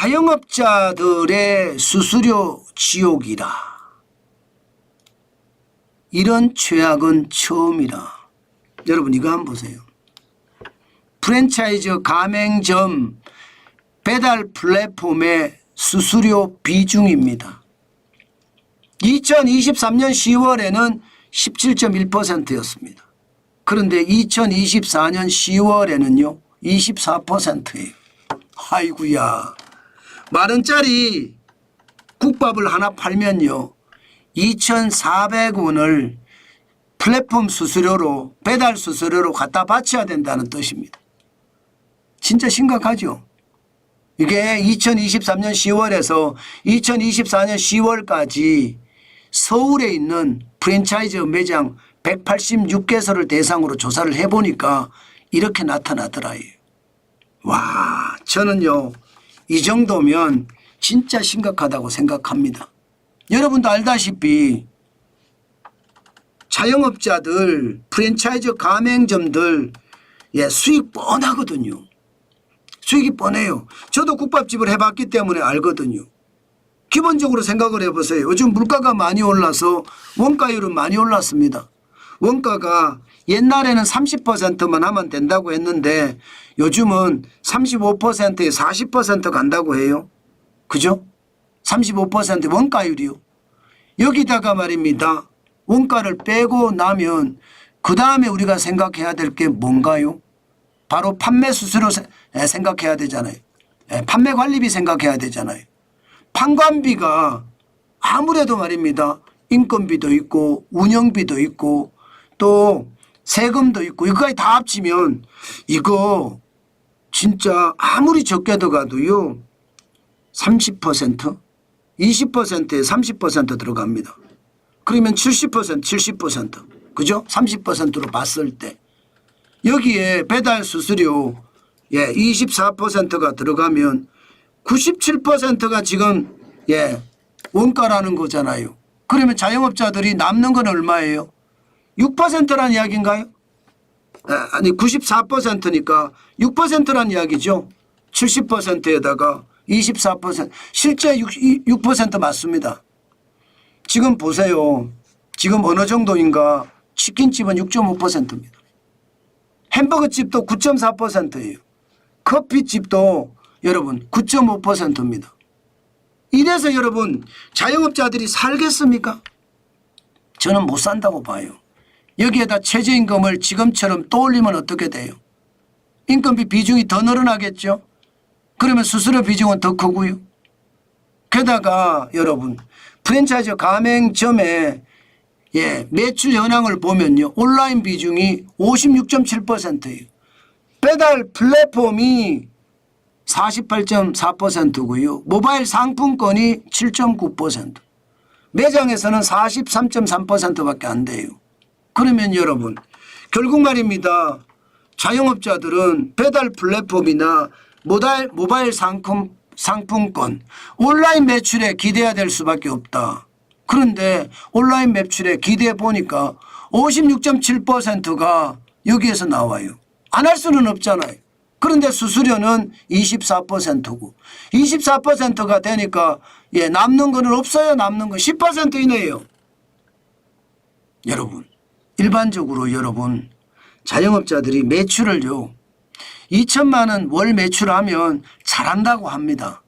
자영업자들의 수수료 지옥이라. 이런 최악은 처음이라. 여러분 이거 한번 보세요. 프랜차이즈 가맹점 배달 플랫폼의 수수료 비중입니다. 2023년 10월에는 17.1%였습니다. 그런데 2024년 10월에는요 24%예요. 아이구야 만 원짜리 국밥을 하나 팔면요 2,400원을 플랫폼 수수료로 배달 수수료로 갖다 바쳐야 된다는 뜻입니다. 진짜 심각하죠. 이게 2023년 10월에서 2024년 10월까지 서울에 있는 프랜차이즈 매장 186개소를 대상으로 조사를 해보니까 이렇게 나타나더라요. 와, 저는요, 이 정도면 진짜 심각하다고 생각합니다. 여러분도 알다시피 자영업자들, 프랜차이즈 가맹점들, 예, 수익 뻔하거든요. 수익이 뻔해요. 저도 국밥집을 해봤기 때문에 알거든요. 기본적으로 생각을 해보세요. 요즘 물가가 많이 올라서 원가율은 많이 올랐습니다. 원가가 옛날에는 30%만 하면 된다고 했는데 요즘은 35%에 40% 간다고 해요. 그죠? 35% 원가율이요. 여기다가 말입니다. 원가를 빼고 나면 그 다음에 우리가 생각해야 될 게 뭔가요? 바로 판매 수수료 세- 에, 생각해야 되잖아요. 에, 판매 관리비 생각해야 되잖아요. 판관비가 아무래도 말입니다. 인건비도 있고 운영비도 있고 또 세금도 있고 이거까지 다 합치면 이거 진짜 아무리 적게 들어가도요 30% 20%에 30% 들어갑니다. 그러면 70% 70% 그죠? 30%로 봤을 때 여기에 배달 수수료 예 24%가 들어가면 97%가 지금 예 원가라는 거잖아요. 그러면 자영업자들이 남는 건 얼마예요? 6%란 이야기인가요? 에, 아니 94%니까 6%란 이야기죠. 70%에다가 24% 실제 6, 6% 맞습니다. 지금 보세요. 지금 어느 정도인가 치킨집은 6.5%입니다. 햄버거집도 9.4%예요. 커피집도 여러분 9.5%입니다. 이래서 여러분 자영업자들이 살겠습니까? 저는 못 산다고 봐요. 여기에다 최저임금을 지금처럼 또 올리면 어떻게 돼요? 인건비 비중이 더 늘어나겠죠? 그러면 수수료 비중은 더 크고요. 게다가 여러분 프랜차이즈 가맹점의 예, 매출 현황을 보면요. 온라인 비중이 56.7%예요. 배달 플랫폼이 48.4%고요. 모바일 상품권이 7.9%. 매장에서는 43.3%밖에 안 돼요. 그러면 여러분 결국 말입니다. 자영업자들은 배달 플랫폼이나 모바일, 모바일 상품, 상품권 온라인 매출에 기대해야 될 수밖에 없다. 그런데 온라인 매출에 기대해 보니까 56.7%가 여기에서 나와요. 안 할 수는 없잖아요. 그런데 수수료는 24%고 24%가 되니까 예 남는 거는 없어요. 남는 건 10% 이내예요. 여러분 일반적으로 여러분 자영업자들이 매출을요 2천만 원 월 매출하면 잘한다고 합니다.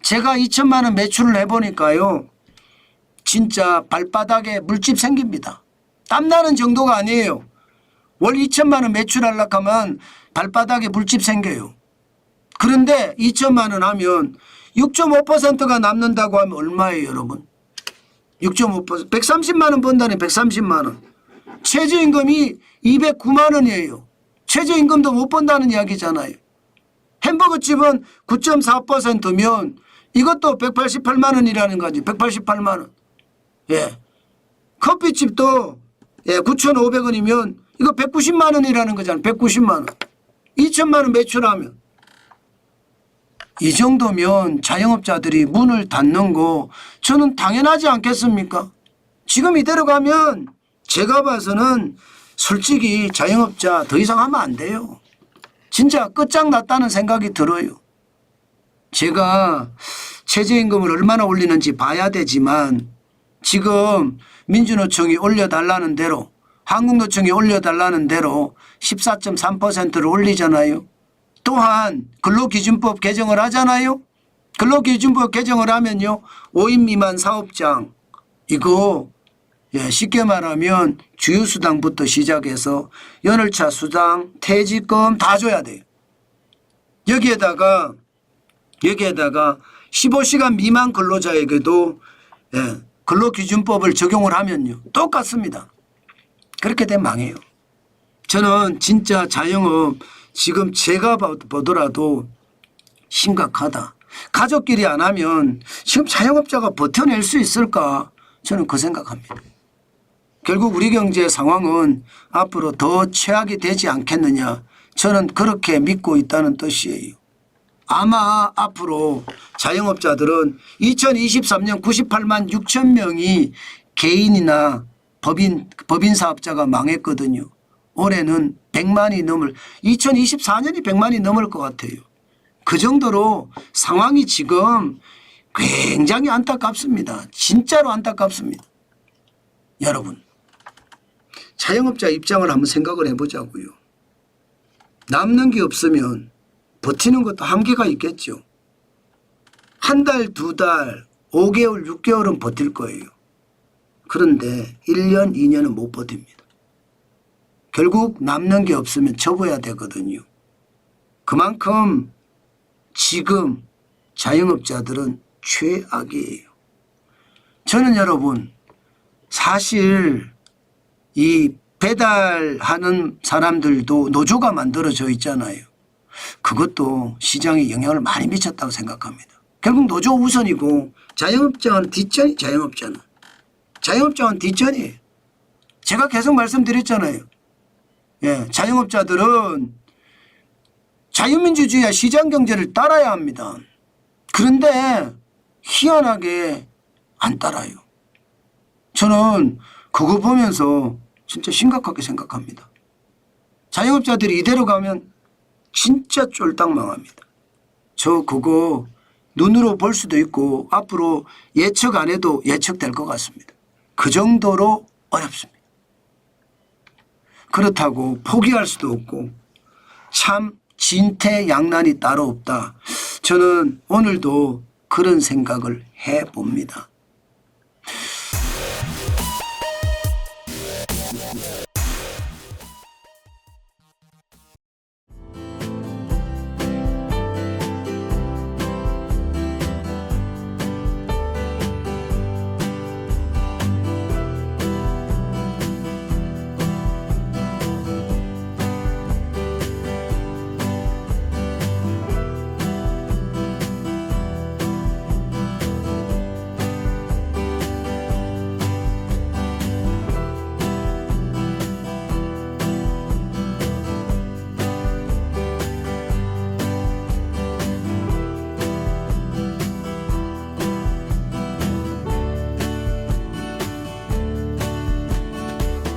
제가 2천만 원 매출을 해보니까요 진짜 발바닥에 물집 생깁니다. 땀나는 정도가 아니에요. 월 2천만 원 매출하려고 하면 발바닥에 물집 생겨요. 그런데 2천만 원 하면 6.5%가 남는다고 하면 얼마예요 여러분? 6.5% 130만 원 번다니 130만 원. 최저임금이 209만 원이에요. 최저임금도 못 번다는 이야기잖아요. 햄버거집은 9.4%면 이것도 188만 원이라는 거지. 188만 원. 예. 커피집도 예, 9,500원이면 이거 190만 원이라는 거잖아요. 190만 원. 2천만 원 매출하면 이 정도면 자영업자들이 문을 닫는 거 저는 당연하지 않겠습니까? 지금 이대로 가면 제가 봐서는 솔직히 자영업자 더 이상 하면 안 돼요. 진짜 끝장났다는 생각이 들어요. 제가 최저임금을 얼마나 올리는지 봐야 되지만 지금 민주노총이 올려달라는 대로 한국노총이 올려달라는 대로 14.3%를 올리잖아요. 또한 근로기준법 개정을 하잖아요. 근로기준법 개정을 하면요. 5인 미만 사업장 이거 예, 쉽게 말하면 주유수당부터 시작해서 연월차 수당, 퇴직금 다 줘야 돼요. 여기에다가 여기에다가 15시간 미만 근로자에게도 예, 근로기준법을 적용을 하면요. 똑같습니다. 그렇게 되면 망해요. 저는 진짜 자영업 지금 제가 봐- 보더라도 심각하다. 가족끼리 안 하면 지금 자영업자가 버텨낼 수 있을까? 저는 그 생각합니다. 결국 우리 경제 상황은 앞으로 더 최악이 되지 않겠느냐. 저는 그렇게 믿고 있다는 뜻이에요. 아마 앞으로 자영업자들은 2023년 98만 6천 명이 개인이나 법인 법인 사업자가 망했거든요. 올해는 100만이 넘을 2024년이 100만이 넘을 것 같아요. 그 정도로 상황이 지금 굉장히 안타깝습니다. 진짜로 안타깝습니다. 여러분 자영업자 입장을 한번 생각을 해보자고요. 남는 게 없으면 버티는 것도 한계가 있겠죠. 한 달, 두 달, 5개월, 6개월은 버틸 거예요. 그런데 1년, 2년은 못 버팁니다. 결국 남는 게 없으면 접어야 되거든요. 그만큼 지금 자영업자들은 최악이에요. 저는 여러분 사실 이 배달하는 사람들도 노조가 만들어져 있잖아요. 그것도 시장에 영향을 많이 미쳤다고 생각합니다. 결국 노조 우선이고 자영업자는 뒷전이 자영업자는. 자영업자는 뒷전이에요. 제가 계속 말씀드렸잖아요. 예, 자영업자들은 자유민주주의와 시장 경제를 따라야 합니다. 그런데 희한하게 안 따라요. 저는 그거 보면서 진짜 심각하게 생각합니다. 자영업자들이 이대로 가면 진짜 쫄딱 망합니다. 저 그거 눈으로 볼 수도 있고 앞으로 예측 안 해도 예측될 것 같습니다. 그 정도로 어렵습니다. 그렇다고 포기할 수도 없고 참 진퇴양난이 따로 없다. 저는 오늘도 그런 생각을 해 봅니다.